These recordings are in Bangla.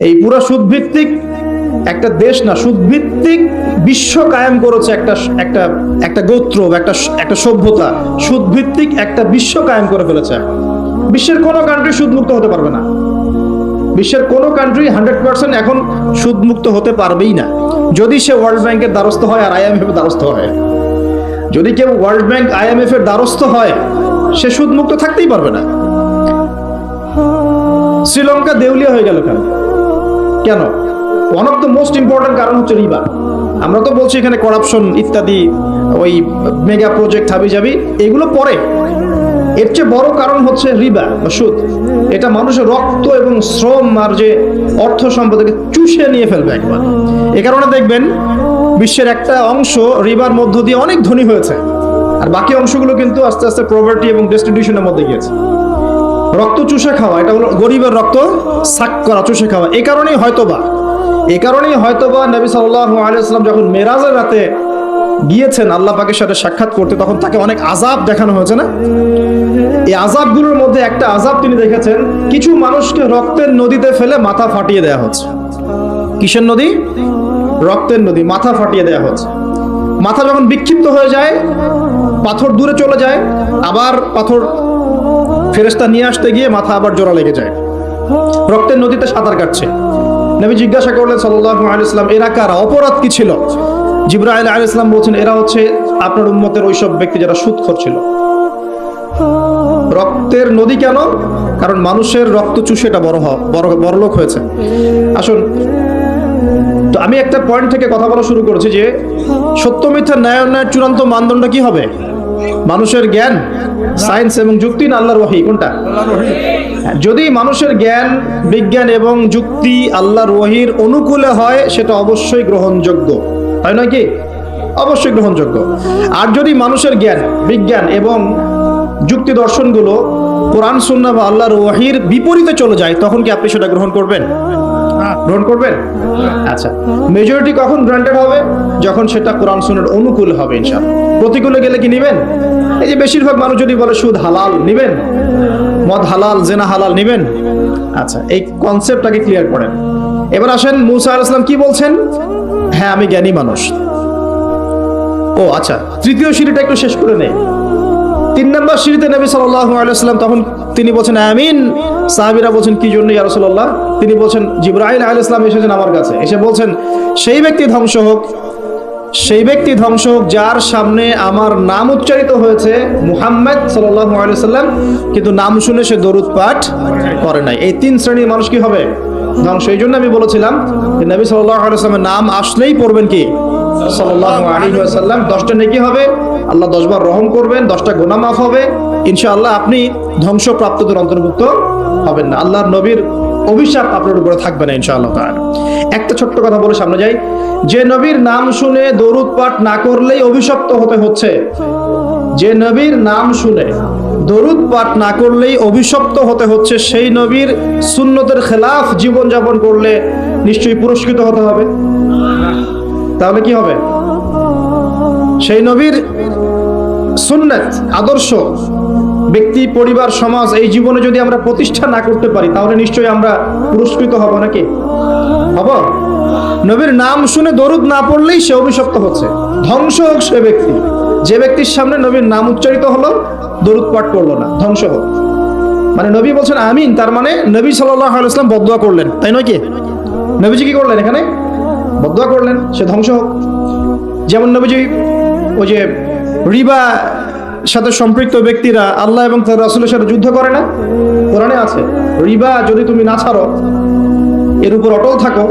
এই পুরো সুদভিত্তিক একটা দেশ না, সুদভিত্তিক বিশ্ব কায়েম করেছে একটা একটা একটা গোত্র একটা একটা সভ্যতা। সুদভিত্তিক একটা বিশ্ব কায়েম করে ফেলেছে। বিশ্বের কোনো কান্ট্রি সুদমুক্ত হতে পারবে না। বিশ্বের কোনো কান্ট্রি হান্ড্রেড পার্সেন্ট এখন সুদমুক্ত হতে পারবেই না। যদি সে ওয়ার্ল্ড ব্যাংকের দ্বারস্থ হয় আর আইএমএফ এর দ্বারস্থ হয়। যদি কেউ ওয়ার্ল্ড ব্যাংক আইএমএফ এর দ্বারস্থ হয়, সে সুদমুক্ত থাকতেই পারবে না। শ্রীলঙ্কা দেউলিয়া হয়ে গেল কেন? কেন? One of the most important কারণ হচ্ছে রিবা। আমরা তো বলছি এখানে করাপশন ইত্যাদি, ওই মেগা প্রজেক্ট হাবি যাবি এগুলো পরে। এর চেয়ে বড় কারণ হচ্ছে রিবা বা সুদ। এটা মানুষের রক্ত এবং শ্রম আর যে অর্থ সম্পদকে চুষে নিয়ে ফেলবে একবার। এ কারণে দেখবেন, বিশ্বের একটা অংশ রিবার মধ্য দিয়ে অনেক ধনী হয়েছে। আর বাকি অংশগুলো কিন্তু আস্তে আস্তে প্রভার্টি এবং ডেস্টিটিউশনের মধ্যে গিয়েছে। রক্ত চুষে খাওয়া, এটা হলো গরিবের রক্ত সাক করা, চুষে খাওয়া। এই কারণেই হয়তোবা এই কারণেই হয়তোবা নবী সাল্লাল্লাহু আলাইহি ওয়াসাল্লাম যখন মেরাজের রাতে গিয়েছেন, আল্লাহ পাকের সাথে সাক্ষাৎ করতে, তখন তাকে অনেক আজাব দেখানো হয়েছে না? এই আজাবগুলোর মধ্যে একটা আজাব তিনি দেখেছেন, কিছু মানুষকে রক্তের নদীতে ফেলে মাথা ফাটিয়ে দেয়া হচ্ছে। কিসের নদী? রক্তের নদী, মাথা ফাটিয়ে দেয়া হচ্ছে। মাথা যখন বিক্ষিপ্ত হয়ে যায়, পাথর দূরে চলে যায়, আবার পাথর ফেরেস্তা নিয়ে আসতে গিয়ে মাথা আবার জোড়া লেগে যায়। রক্তের নদীতে সাঁতার কাটছে। নবী জিজ্ঞাসা করলেন, সাল্লাল্লাহু আলাইহি সাল্লাম, এরা কারা? অপরাধ কি ছিল? জিব্রাইল আলাইহিস সালাম বলছেন, এরা হচ্ছে আপনার উম্মতের ওইসব ব্যক্তি যারা সুদখোর ছিল। রক্তের নদী কেন? কারণ মানুষের রক্ত চুষে এটা বড় বড় বড়লোক হয়েছে। আসুন, তো আমি একটা পয়েন্ট থেকে কথা বলা শুরু করেছি যে, সত্য মিথ্যা ন্যায় অন্যায়ের চূড়ান্ত মানদণ্ড কি হবে? মানুষের জ্ঞান সায়েন্স এবং যুক্তি না আল্লাহর ওয়াহি? কোনটা? যদি মানুষের জ্ঞান বিজ্ঞান এবং যুক্তি আল্লাহর ওয়াহির অনুকূলে হয় সেটা অবশ্যই গ্রহণযোগ্য। তাই নয় কি? অবশ্যই গ্রহণযোগ্য। আর যদি মানুষের জ্ঞান বিজ্ঞান এবং যুক্তি দর্শনগুলো কোরআন সুন্নাহ বা আল্লাহর ওয়াহির বিপরীতে চলে যায় তখন কি আপনি সেটা গ্রহণ করবেন? গ্রহণ করবেন? আচ্ছা। মেজরিটি কখন গ্রান্টেড হবে? যখন সেটা কোরআন সুন্নাহর অনুকূল হবে প্রতিকূলে গেলে কি নেবেন? এই যে বেশিরভাগ মানুষ যদি বলে সুদ হালাল, নেবেন? মদ হালাল, জেনা হালাল, নেবেন? আচ্ছা এই কনসেপ্টটাকে ক্লিয়ার করেন। এবার আসেন, মুসা আলাইহিস কি বলছেন? হ্যাঁ আমি জ্ঞানী মানুষ। ও আচ্ছা তৃতীয় সিঁড়িটা একটু শেষ করে নেই। তিন নম্বর সিঁড়িতে নবী সাল্লাল্লাহু আলাইহি তখন তিনি বলছেন, আমিন। সাহাবীরা বলছেন, কি জন্য ইয়া তিনি বলছেন, জিবরাইল আলাইহিস সালাম এসেছেন আমার কাছে। এসে বলছেন, সেই ব্যক্তি ধ্বংস হোক, সেই ব্যক্তি ধ্বংস হোক, যার সামনে আমার নাম উচ্চারিত হয়েছে মুহাম্মদ সাল্লাম, কিন্তু নাম শুনে সে দরুদ পাঠ করে নাই। এই তিন শ্রেণির মানুষ কি হবে? ধ্বংস। এই জন্য আমি বলেছিলাম যে নবী সাল্লামের নাম আসলেই পড়বেন কি? ওয়াসাল্লাম। দশটা নেকি হবে, আল্লাহ দশবার রহম করবেন, দশটা গোনা মাফ হবে। ইনশাআল্লাহ আপনি ধ্বংসপ্রাপ্তদের অন্তর্ভুক্ত হবেন না। আল্লাহর নবীর অভিশাপ আপনার উপরে থাকবে না ইনশাআল্লাহ তাআলা। একটা ছোট্ট কথা বলে সামনে যাই। যে নবীর নাম শুনে দরুদ পাঠ না করলেই অভিশপ্ত হতে হচ্ছে। যে নবীর নাম শুনে দরুদ পাঠ না করলেই অভিশপ্ত হতে হচ্ছে, সেই নবীর সুন্নতের খেলাফ জীবনযাপন করলে নিশ্চয়ই পুরস্কৃত হতে হবে। তাহলে কি হবে? সেই নবীর সুন্নত, আদর্শ ব্যক্তি, পরিবার, সমাজ এই জীবনে যদি আমরা প্রতিষ্ঠা না করতে পারি, তাহলে নিশ্চয়ই আমরা পুরস্কৃত হব নাকি? হব? নবীর নাম শুনে দরুদ না পড়লেই সে অভিশপ্ত হচ্ছে। ধ্বংস হোক সে ব্যক্তি। যে ব্যক্তির সামনে নবীর নাম উচ্চারিত হলো, দরুদ পাঠ করল না। ধ্বংস হোক। মানে নবী বলছেন আমিন, তার মানে নবী আলাইসলাম বদুয়া করলেন। তাই নয় কি? নবীজি কি করলেন এখানে? বদুয়া করলেন, সে ধ্বংস হোক। যেমন নবীজি ওই যে রিবা সাথে সম্পৃক্ত ব্যক্তিরা আল্লাহ এবং তার রাসুলের সাথে যুদ্ধ করে না? কোরআনে আছে, রিবা যদি তুমি না ছাড়ো, এর উপর অটল থাকো,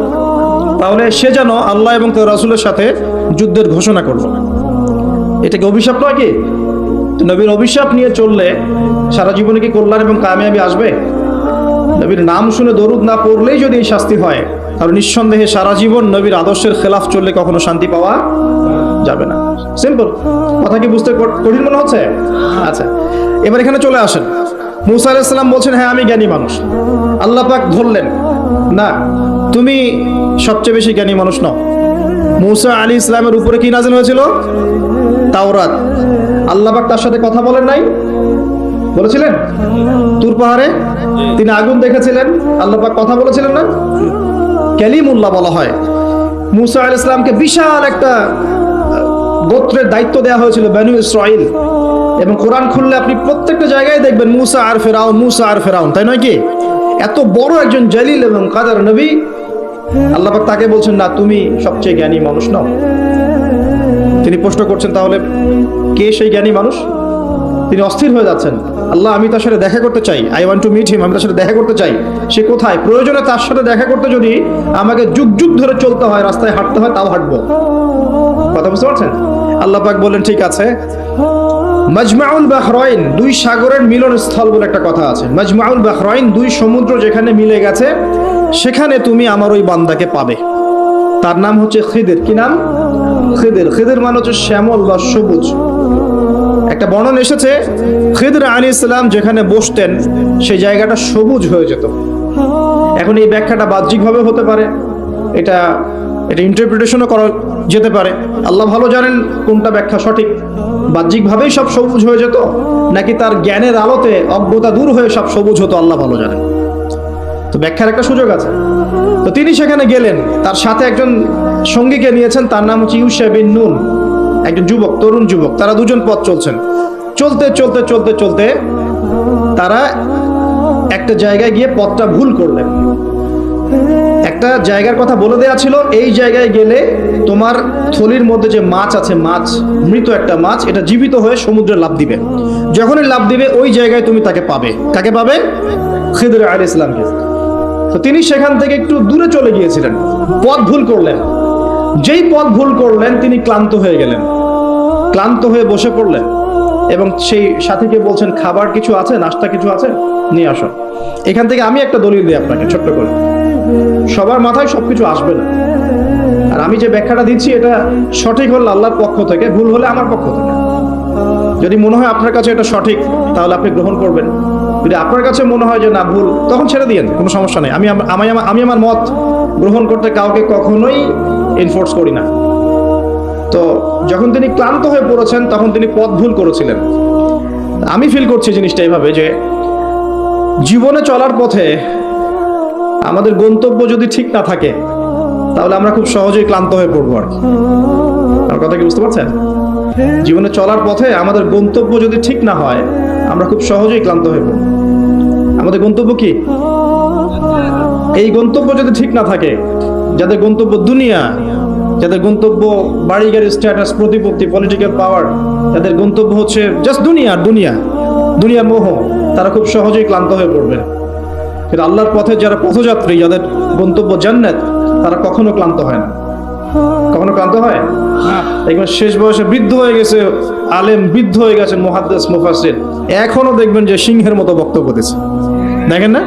তাহলে সে যেন আল্লাহ এবং তার রাসুলের সাথে যুদ্ধের ঘোষণা করল। এটা কি অভিশাপ নয় কি? নবীর অভিশাপ নিয়ে চললে সারা জীবনে কি কল্যাণ এবং কামিয়াবি আসবে? নবীর নাম শুনে দরুদ না পড়লেই যদি এই শাস্তি হয়, তাহলে নিঃসন্দেহে সারা জীবন নবীর আদর্শের খেলাফ চললে কখনো শান্তি পাওয়া যাবে না। সিম্পল কথা কি বুঝতে কঠিন মনে হচ্ছে? আচ্ছা এবার এখানে চলে আসেন। মুসা আলাইসাল্লাম বলছেন হ্যাঁ আমি জ্ঞানী মানুষ। আল্লাহ পাক ধরলেন, না, তুমি সবচেয়ে বেশি জ্ঞানী মানুষ নও। মুসা আলী ইসলামের উপরে কি নাজিল হয়েছিল? তাওরাত। আল্লাহ পাক তার সাথে কথা বলেন নাই। বলেছিলেন? তুর পাহাড়ে? তিনি আগুন দেখেছিলেন। আল্লাহ পাক কথা বলেছিলেন না? ক্যালিমুল্লাহ বলা হয়। মুসা আল ইসলামকে বিশাল একটা গোত্রের দায়িত্ব দেওয়া হয়েছিল বেনু ইসরাইল এবং কোরআন খুললে আপনি প্রত্যেকটা জায়গায় দেখবেন মুসা আর ফেরাউন, মুসা আর ফেরাউন, তাই নয় কি? এত বড় একজন জালিল এবং কাদার নবী। আল্লাহ তাকে বলছেন, না, তুমি সবচেয়ে জ্ঞানী মানুষ নও। তিনি প্রশ্ন করছেন, তাহলে কে সেই জ্ঞানী মানুষ? তিনি অস্থির হয়ে যাচ্ছেন, আল্লাহ, আমি তার সাথে দেখা করতে চাই। I want to meet him আমি তার সাথে দেখা করতে চাই। সে কোথায়? প্রয়োজনে তার সাথে দেখা করতে যদি আমাকে যুগ যুগ ধরে চলতে হয়, রাস্তায় হাঁটতে হয়, তাও হাঁটবো। কথা বুঝতে পারছেন? আল্লাহ পাক বললেন ঠিক আছে। মাজমাউল বাহরাইন, দুই সাগরের মিলন স্থল বলে একটা কথা আছে। মাজমাউল বাহরাইন, দুই সমুদ্র যেখানে মিলে গেছে, সেখানে তুমি আমার ওই বান্দাকে পাবে। তার নাম হচ্ছে খিদের। কি নাম? খিদের। খিদের মানে হচ্ছে শ্যামল বা সবুজ। একটা বর্ণন এসেছে, খিদর আলী ইসলাম যেখানে বসতেন, সেই জায়গাটা সবুজ হয়ে যেত। এখন এই ব্যাখ্যাটা বাহ্যিকভাবে হতে পারে। এটা এটা ইন্টারপ্রিটেশনও করা যেতে পারে। আল্লাহ ভালো জানেন কোনটা ব্যাখ্যা সঠিক। বাহ্যিকভাবেই সব সবুজ হয়ে যেত, নাকি তার জ্ঞানের আলোতে অজ্ঞতা দূর হয়ে সব সবুজ হতো, আল্লাহ ভালো জানেন। তো ব্যাখ্যার একটা সুযোগ আছে। তো তিনি সেখানে গেলেন, তার সাথে একজন সঙ্গীকে নিয়েছেন, তার নাম হচ্ছে ইউসা বিন নুন, একজন যুবক, তরুণ যুবক। তারা দুজন পথ চলছেন। চলতে চলতে চলতে চলতে তারা একটা জায়গায় গিয়ে পথটা ভুল করলেন। একটা জায়গার কথা বলে দেয়া ছিল, এই জায়গায় গেলে তোমার থলির মধ্যে যে মাছ আছে, মাছ, মৃত একটা মাছ, এটা জীবিত হয়ে সমুদ্রে লাভ দিবে। যখনই লাভ দিবে, ওই জায়গায় তুমি তাকে পাবে। কাকে পাবে? খিদর আলী ইসলামকে তো তিনি সেখান থেকে একটু দূরে চলে গিয়েছিলেন। পথ ভুল করলেন। যেই পথ ভুল করলেন, তিনি ক্লান্ত হয়ে গেলেন। ক্লান্ত হয়ে বসে পড়লেন। এবং সেই সাথীকে বলছেন, খাবার কিছু আছে? নাস্তা কিছু আছে? নিয়ে আসো। এখান থেকে আমি একটা দলিল দিই আপনাকে, ছোট্ট করে। সবার মাথায় সবকিছু আসবে না। আর আমি যে ব্যাখ্যাটা দিচ্ছি, এটা সঠিক হলে আল্লাহর পক্ষ থেকে, ভুল হলে আমার পক্ষ থেকে। যদি মনে হয় আপনার কাছে এটা সঠিক, তাহলে আপনি গ্রহণ করবেন। যদি আপনার কাছে মনে হয় যে না, ভুল, তখন ছেড়ে দিয়েন, কোনো সমস্যা নেই। আমি আমি আমার- আমি আমার মত গ্রহণ করতে কাউকে কখনোই এনফোর্স করি না। তো যখন তিনি ক্লান্ত হয়ে পড়েছেন, তখন তিনি পথ ভুল করেছিলেন। আমি ফিল করছি জিনিসটা এইভাবে যে, জীবনে চলার পথে আমাদের গন্তব্য যদি ঠিক না থাকে, তাহলে আমরা খুব সহজেই ক্লান্ত হয়ে পড়ব আর আমার কথা কি বুঝতে পারছেন? জীবনে চলার পথে আমাদের গন্তব্য যদি ঠিক না হয়, আমরা খুব সহজেই ক্লান্ত হয়ে পড়ব। আমাদের গন্তব্য কি? এই গন্তব্য যদি ঠিক না থাকে, যাদের গন্তব্য দুনিয়া, যাদের গন্তব্য বাড়ি গাড়ি স্ট্যাটাস প্রতিপত্তি পলিটিক্যাল পাওয়ার যাদের গন্তব্য হচ্ছে জাস্ট দুনিয়া দুনিয়া দুনিয়া মোহ, তারা খুব সহজেই ক্লান্ত হয়ে পড়বে। কিন্তু আল্লাহর পথে যারা পথযাত্রী যাদের গন্তব্য জান্নাত তারা কখনো ক্লান্ত হয় না। কখনো ক্লান্ত হয়? দেখবেন শেষ বয়সে বৃদ্ধ হয়ে গেছে আলেম বৃদ্ধ হয়ে গেছেন মুহাদ্দেস মুফাসির এখনও দেখবেন যে সিংহের মতো বক্তব্য দিচ্ছে। দেখেন না?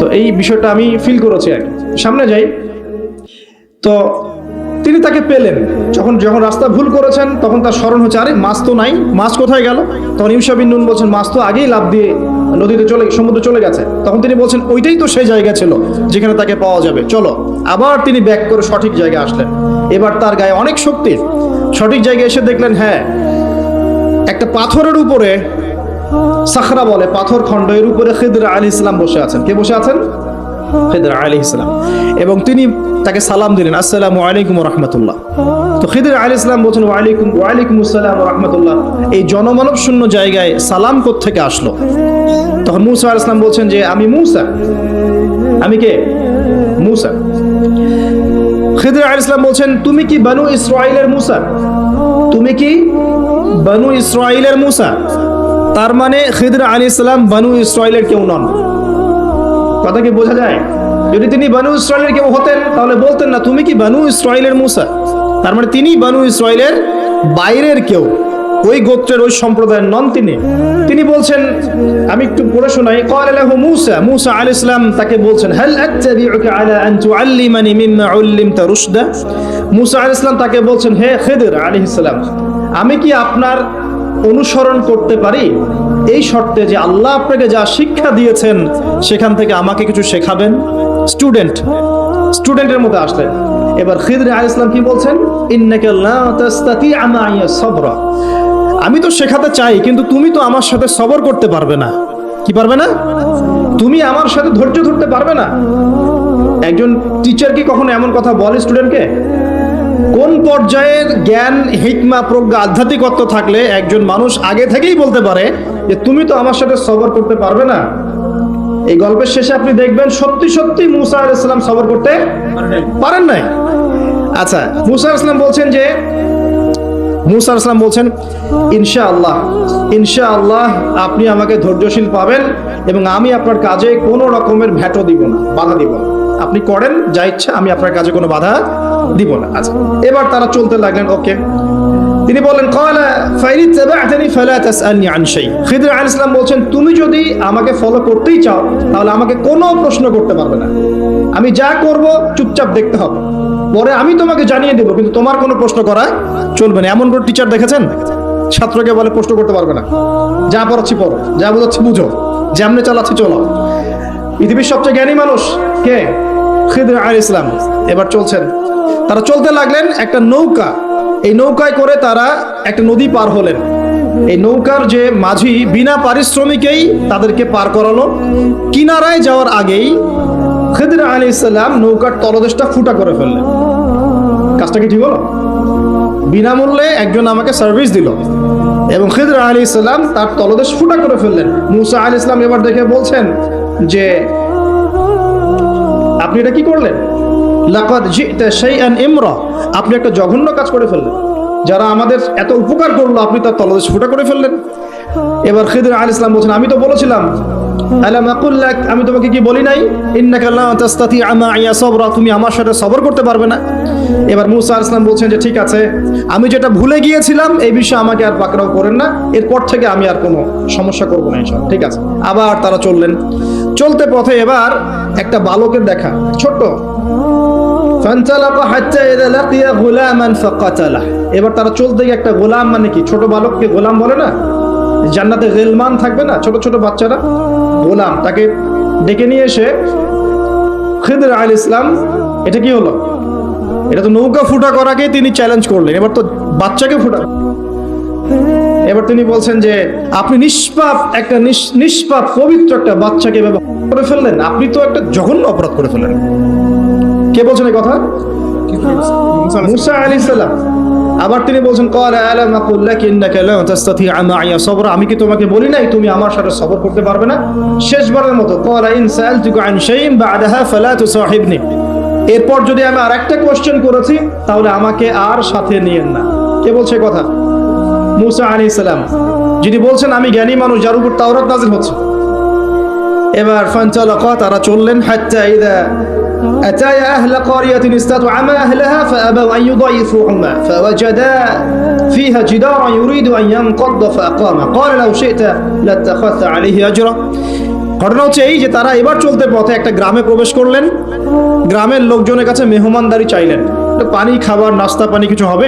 তো এই বিষয়টা আমি ফিল করেছি আর সামনে যাই। তো তিনি তাকে পেলেন। যখন যখন রাস্তা ভুল করেছেন তখন তার স্মরণ হচ্ছে আরে মাছ তো নাই মাছ কোথায় গেল? তখন ইউসা বিন নুন বলছেন মাছ তো আগেই লাভ দিয়ে নদীতে চলে সমুদ্রে চলে গেছে। তখন তিনি বলছেন, ওইটাই তো সেই জায়গা ছিল যেখানে তাকে পাওয়া যাবে। চলো। আবার তিনি ব্যাক করে সঠিক জায়গায় আসলেন। এবার তার গায়ে অনেক শক্তি সঠিক জায়গায় এসে দেখলেন হ্যাঁ একটা পাথরের উপরে সাখরা বলে, পাথর খণ্ড এর উপরে খিদরা আলী ইসলাম বসে আছেন। কে বসে আছেন? খিদর আলী ইসলাম এবং তিনি তাকে সালাম দিলেন, আসসালামু আলাইকুম রহমতুল্লাহ। তো খিদর আলী ইসলাম বলছেন ওয়ালাইকুম ওয়ালাইকুম আসসালাম রহমতুল্লাহ। এই জনমানব শূন্য জায়গায় সালাম থেকে আসলো? তখন মুসা আল ইসলাম বলছেন যে, আমি মুসা। আমি কে? মুসা। খিদর আলী ইসলাম বলছেন, তুমি কি বানু ইসরাইলের মুসা? তুমি কি বানু ইসরাইলের মুসা? তার মানে খিদর আলী ইসলাম বানু ইসরাইলের কেউ নন। কথা কি বোঝা যায়? যদি তিনি বানু ইসরায়েলের কেউ হতেন, তাহলে বলতেন না, তুমি কি বানু ইসরায়েলের মুসা? তার মানে তিনি বানু ইসরায়েলের বাইরের কেউ। ওই গোত্রের ওই সম্প্রদায়ের নন তিনি। তিনি বলছেন, আমি একটু পড়ে শোনাই। কলালাহ মুসা মুসা আল ইসলাম তাকে বলছেন, হাল আত্তাবিউকা আলা আন তুআল্লিমানি মিম্মা উল্লিমতা রুশদা? মুসা আল ইসলাম তাকে বলছেন, হে খেদির আলাইহিস সালাম, আমি কি আপনার অনুসরণ করতে পারি? এই শর্তে যে আল্লাহ আপনাকে যা শিক্ষা দিয়েছেন, সেখান থেকে আমাকে কিছু শেখাবেন? স্টুডেন্ট স্টুডেন্টের মধ্যে আসলেন। এবার খিদর আল ইসলাম কি বলছেন? আমি তো শেখাতে চাই, কিন্তু তুমি তো আমার সাথে সবর করতে পারবে না। কি পারবে না? তুমি আমার সাথে ধৈর্য ধরতে পারবে না। একজন টিচার কি কখনো এমন কথা বলে স্টুডেন্টকে কোন পর্যায়ের জ্ঞান, হিকমা, প্রজ্ঞা, আধ্যাত্মিকত্ব থাকলে একজন মানুষ আগে থেকেই বলতে পারে যে তুমি তো আমার সাথে সবর করতে পারবে না? এই গল্পের শেষে আপনি দেখবেন সত্যি সত্যি মুসা আলাইসাল্লাম সবর করতে পারেন নাই। আচ্ছা মুসা আলাইসাল্লাম বলছেন যে, মুসা আলাইসাল্লাম বলছেন ইনশা আল্লাহ ইনশা আল্লাহ আপনি আমাকে ধৈর্যশীল পাবেন এবং আমি আপনার কাজে কোনো রকমের ভ্যাটও দিব না, বাধা দিব না। আপনি করেন যা ইচ্ছা, আমি আপনার কাজে কোনো বাধা দিব না আচ্ছা। এবার তারা চলতে লাগলেন, ওকে। তিনি বললেন কয়লা ফাইরি তাবাআতানি ফালা তাসআলনি আন শাই। খিদর আলাইহিস সালাম বলছেন, তুমি যদি আমাকে ফলো করতেই চাও, তাহলে আমাকে কোনো প্রশ্ন করতে পারবে না। আমি যা করব, চুপচাপ দেখতে হবে। পরে আমি তোমাকে জানিয়ে দেবো, কিন্তু তোমার কোনো প্রশ্ন করা চলবে না। এমন কোনো টিচার দেখেছেন? ছাত্রকে বলে প্রশ্ন করতে পারবে না। যা পড়াচ্ছি পড়ো, যা বোঝাচ্ছি বুঝো, যেমনে চালাচ্ছি চলো। পৃথিবীর সবচেয়ে জ্ঞানী মানুষ কে? খিদর আল ইসলাম এবার চলছেন তারা চলতে লাগলেন একটা নৌকা। এই নৌকায় করে তারা একটা নদী পার হলেন। এই নৌকার যে মাঝি বিনা পারিশ্রমিকেই তাদেরকে পার করালো। কিনারায় যাওয়ার আগেই খিদর আলী ইসলাম নৌকার তলদেশটা ফুটা করে ফেললেন। কাজটা কি ঠিক হলো? বিনামূল্যে একজন আমাকে সার্ভিস দিল এবং খিদর আলী ইসলাম তার তলদেশ ফুটা করে ফেললেন। মুসা আলী ইসলাম এবার দেখে বলছেন যে, আপনি এটা কি করলেন? ইমরা। আপনি একটা জঘন্য কাজ করে ফেললেন। যারা আমাদের এত উপকার করল, আপনি তার তলদেশ ফুটা করে ফেললেন। এবার খিদর আল ইসলাম বলছেন, আমি তো বলেছিলাম আমি তোমাকে কি বলি নাই? তুমি আমার সাথে সবর করতে পারবে না। এবার মুসা আলাইহিস সালাম বলছেন যে, ঠিক আছে, আমি যেটা ভুলে গিয়েছিলাম, এই বিষয়ে আমাকে আর পাকড়াও করেন না। এরপর থেকে আমি আর কোনো সমস্যা করব না ইনশাআল্লাহ। ঠিক আছে, আবার তারা চললেন। চলতে পথে এবার একটা বালকের দেখা, ছোট্ট। এবার তারা চলতে গিয়ে একটা গোলাম মানে কি? ছোট বালককে গোলাম বলে না? জান্নাতে গেলমান থাকবে না? ছোট ছোট বাচ্চারা? গোলাম। তাকে ডেকে নিয়ে এসে খিদর আল ইসলাম, এটা কি হলো? এটা তো নৌকা ফুটা করাকেই তিনি চ্যালেঞ্জ করলেন। এবার তো বাচ্চাকে ফুটা এবার তিনি বলছেন যে, আপনি নিষ্পাপ, একটা নিষ্পাপ, পবিত্র একটা বাচ্চাকে ব্যবহার করে ফেললেন। আপনি তো একটা জঘন্য অপরাধ করে ফেললেন। কে বলছেন এই কথা? মুসা আলী সাল্লাম আবার তিনি বলছেন আমি কি তোমাকে বলি নাই, তুমি আমার সাথে সবর করতে পারবে না? শেষবারের মতো এরপর যদি আমি আরেকটা কোশ্চেন করেছি, তাহলে আমাকে আর সাথে নিয়েন না। কে বলছে কথা? মুসা আলাইহিস সালাম। যদি বলছেন, আমি জ্ঞানী মানুষ, যার উপর তাওরাত নাযিল হচ্ছে। এবার ফান্তালাকা তারা চললেন, হাত্তা ইদা أتايا أهل قرية استطعما أهلها فأبوا أن يضيفوهما فوجدا فيها جدارا يريد أن ينقض فأقامه قال لو شئت لاتخذت عليه أجرا ঘটনা হচ্ছে এই যে তারা এবার চলতে পথে একটা গ্রামে প্রবেশ করলেন গ্রামের লোকজনের কাছে মেহমানদারি চাইলেন তো পানি খাবার নাস্তা পানি কিছু হবে